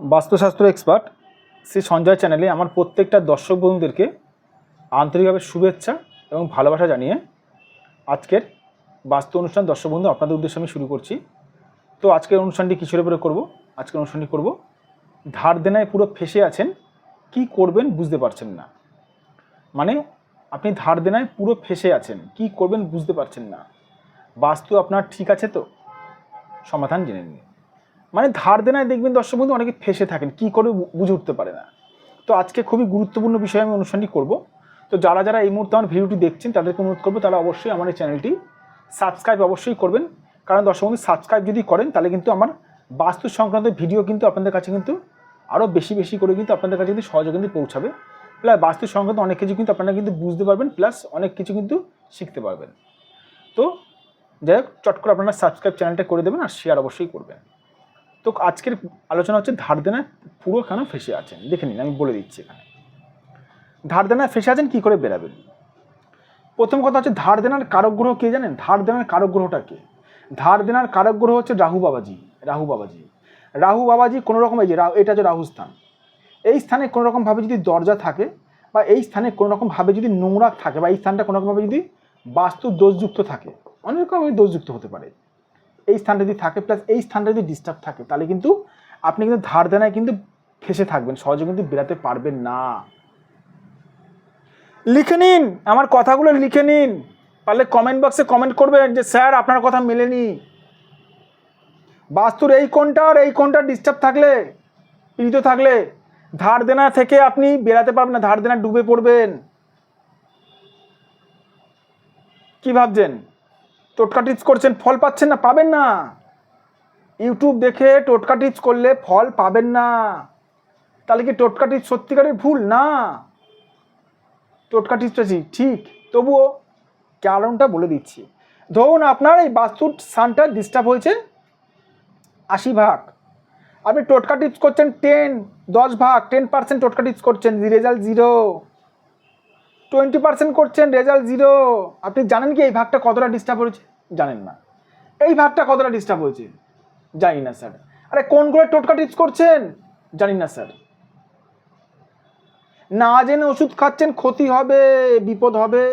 বাস্তুশাস্ত্র এক্সপার্ট শ্রী সঞ্জয় চ্যানেলে আমার প্রত্যেকটা দর্শক বন্ধুদেরকে আন্তরিকভাবে শুভেচ্ছা এবং ভালোবাসা জানিয়ে আজকের বাস্তু অনুষ্ঠান দর্শক বন্ধু, আপনাদের উদ্দেশ্যে আমি শুরু করছি। তো আজকের অনুষ্ঠানটি কিসের উপরে করব। আজকের অনুষ্ঠানটি করব। ধার দেনায় পুরো ফেসে আছেন, কি করবেন বুঝতে পারছেন না। মানে আপনি ধার দেনায় পুরো ফেসে আছেন, কি করবেন বুঝতে পারছেন না। বাস্তু আপনার ঠিক আছে তো? সমাধান জেনে নিন। মানে ধার দেনায় দেখবেন দর্শক বন্ধু, অনেকে ফেসে থাকেন। কি করে বুঝে উঠতে পারে না। তো আজকে খুবই গুরুত্বপূর্ণ বিষয়ে আমি অনুষ্ঠানটি করব। তো যারা যারা এই মুহূর্তে আমার ভিডিওটি দেখছেন, তাদেরকে অনুরোধ করব, তারা অবশ্যই আমার এই চ্যানেলটি সাবস্ক্রাইব অবশ্যই করবেন। কারণ দর্শক বন্ধু, সাবস্ক্রাইব যদি করেন, তাহলে কিন্তু আমার বাস্তু সংক্রান্ত ভিডিও কিন্তু আপনাদের কাছে কিন্তু আরও বেশি বেশি করে কিন্তু আপনাদের কাছে কিন্তু সহজে কিন্তু পৌঁছাবে। প্লাস বাস্তু সংক্রান্ত অনেক কিছু কিন্তু আপনারা কিন্তু বুঝতে পারবেন, প্লাস অনেক কিছু কিন্তু শিখতে পারবেন। তো যাই হোক, চট করে আপনারা সাবস্ক্রাইব চ্যানেলটা করে দেবেন আর শেয়ার অবশ্যই করবেন। তো আজকের আলোচনা হচ্ছে ধার দেনায় পুরো কেন ফেসে আছেন? দেখে নিন, আমি বলে দিচ্ছি এখানে। ধার দেনায় ফেসে আছেন কী করে বেরাবেন? প্রথম কথা হচ্ছে ধার দেনার কারক গ্রহ কে জানেন? ধার দেনার কারক গ্রহটা কে? ধার দেনার কারক গ্রহ হচ্ছে রাহু বাবাজি রাহু বাবাজি। রাহু বাবাজি কোনো রকম এই যে এটা হচ্ছে রাহু স্থান। এই স্থানে কোনো রকমভাবে যদি দরজা থাকে বা এই স্থানে কোনো রকমভাবে যদি নোংরা থাকে বা এই স্থানটা কোনো রকমভাবে যদি বাস্তু দোষযুক্ত থাকে, অনেক রকমের দোষযুক্ত হতে পারে। এই স্থানটা যদি থাকে প্লাস এই স্থানটা যদি ডিস্টার্ব থাকে, তাহলে কিন্তু আপনি কিন্তু ধার দেনায় কিন্তু ফেসে থাকবেন, সহজে কিন্তু বেরাতে পারবেন না। লিখে নিন, আমার কথাগুলো লিখে নিন। পারলে কমেন্ট বক্সে কমেন্ট করবেন যে, স্যার, আপনার কথা মেলেনি। বাস্তুর এই কোনটা আর এই কোনটা ডিস্টার্ব থাকলে, পীড়িত থাকলে, ধার দেনা থেকে আপনি বেরাতে পারবেন না, ধার দেনা ডুবে পড়বেন। কি ভাবছেন? টোটকা করছেন, ফল পাচ্ছেন না, পাবেন না। ইউটিউব দেখে টোটকা করলে ফল পাবেন না। তাহলে কি টোটকা সত্যিকারের ভুল? না। টোটকা টিপসটা ঠিক। তবুও কারণটা বলে দিচ্ছি। ধরুন আপনার এই বাস্তুর সানটা ডিস্টার্ব হয়েছে আশি ভাগ। আপনি টোটকা করছেন টেন দশ ভাগ টেন পার্সেন্ট টোটকা টিপস করছেন রেজাল্ট জিরো টোয়েন্টি পার্সেন্ট করছেন, রেজাল্ট জিরো আপনি জানেন কি এই ভাগটা কতটা ডিস্টার্ব হয়েছে? জানেন না। এই ভাগটা কতটা ডিস্টার্ব হয়েছে? জানি না স্যার আরে, কোন করে টোটকা টিপস করছেন? জানি না স্যার না জেনে ওষুধ খাচ্ছেন, ক্ষতি হবে, বিপদ হবে।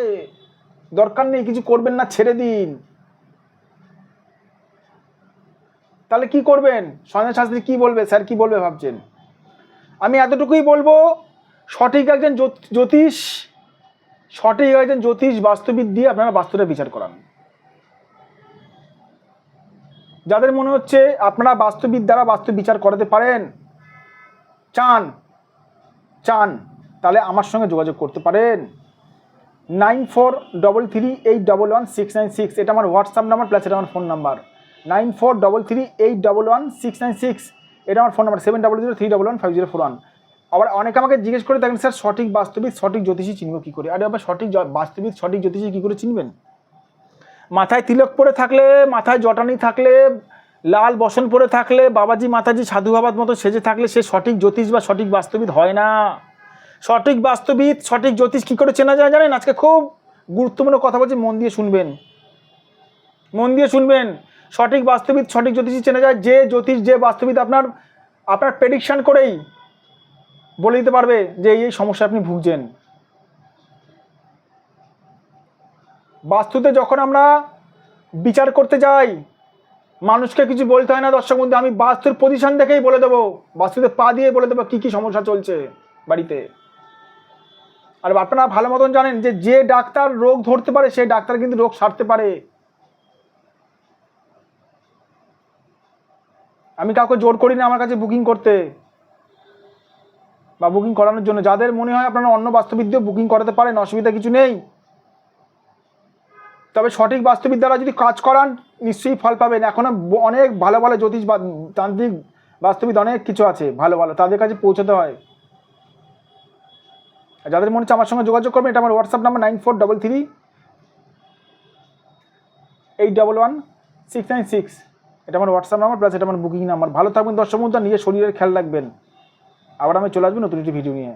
দরকার নেই, কিছু করবেন না, ছেড়ে দিন। তাহলে কি করবেন? সঞ্জয় শাস্ত্রী কি বলবে? স্যার কি বলবে ভাবছেন? আমি এতটুকুই বলব, সঠিক একজন জ্যোতিষ সঠিক একজন জ্যোতিষ বাস্তবিক দিয়ে আপনারা বাস্তুটা বিচার করান। যাদের মনে হচ্ছে আপনারা বাস্তুবিদ দ্বারা বাস্তু বিচার করাতে পারেন, চান চান, তাহলে আমার সঙ্গে যোগাযোগ করতে পারেন। Nine four double three eight double one six nine six, এটা আমার হোয়াটসঅ্যাপ নাম্বার প্লাস এটা আমার phone number. Nine four double three eight double one six nine six, এটা আমার phone number, seven double zero three double one five zero four one. আবার অনেকে আমাকে জিজ্ঞেস করে, দেখেন স্যার, সঠিক বাস্তবিক, সঠিক জ্যোতিষী চিনব কী করে? আরে আবার সঠিক বাস্তবিক, সঠিক জ্যোতিষী কী করে চিনবেন? মাথায় তিলক পরে থাকলে, মাথায় জটানি থাকলে, লাল বসন পরে থাকলে, বাবাজি, মাতাজি, সাধু বাবার মতো সেজে থাকলে সে সঠিক জ্যোতিষ বা সঠিক বাস্তবিদ হয় না। সঠিক বাস্তবিদ সঠিক জ্যোতিষ কী করে চেনা যায় জানেন? আজকে খুব গুরুত্বপূর্ণ কথা বলছি, মন দিয়ে শুনবেন। মন দিয়ে শুনবেন। সঠিক বাস্তবিদ সঠিক জ্যোতিষী চেনা যায়। যে জ্যোতিষ, যে বাস্তবিদ আপনার আপনার প্রেডিকশান করেই বলে দিতে পারবে যে এই সমস্যা আপনি ভুগছেন। বাস্তুতে যখন আমরা বিচার করতে যাই, মানুষকে কিছু বলতে হয় না দর্শক বন্ধু, আমি বাস্তুর পজিশন দেখেই বলে দেবো। বাস্তুতে পা দিয়ে বলে দেবো কী কী সমস্যা চলছে বাড়িতে। আর আপনারা ভালো মতন জানেন যে যে ডাক্তার রোগ ধরতে পারে, সেই ডাক্তার কিন্তু রোগ সারতে পারে। আমি কাউকে জোর করি না আমার কাছে বুকিং করতে। বা বুকিং করানোর জন্য। যাদের মনে হয় আপনারা অন্য বাস্তুবিদ বুকিং করাতে পারেন, অসুবিধা কিছু নেই। তবে সঠিক বাস্তুবিদ দ্বারা যদি কাজ করান, নিশ্চয়ই ফল পাবেন। এখনও অনেক ভালো ভালো জ্যোতিষ বা তান্ত্রিক বাস্তুবিদ অনেক কিছু আছে, ভালো ভালো, তাদের কাছে পৌঁছাতে হয়। যাদের মনে হচ্ছে আমার সঙ্গে যোগাযোগ করবেন, এটা আমার WhatsApp number nine four double three eight double one six nine six এটা আমার হোয়াটসঅ্যাপ নাম্বার প্লাস এটা আমার বুকিং নাম্বার ভালো থাকবেন, দর্শক বন্ধু নিজের শরীরের খেয়াল রাখবেন। আবার আমি চলে আসব নতুন একটি ভিডিও নিয়ে।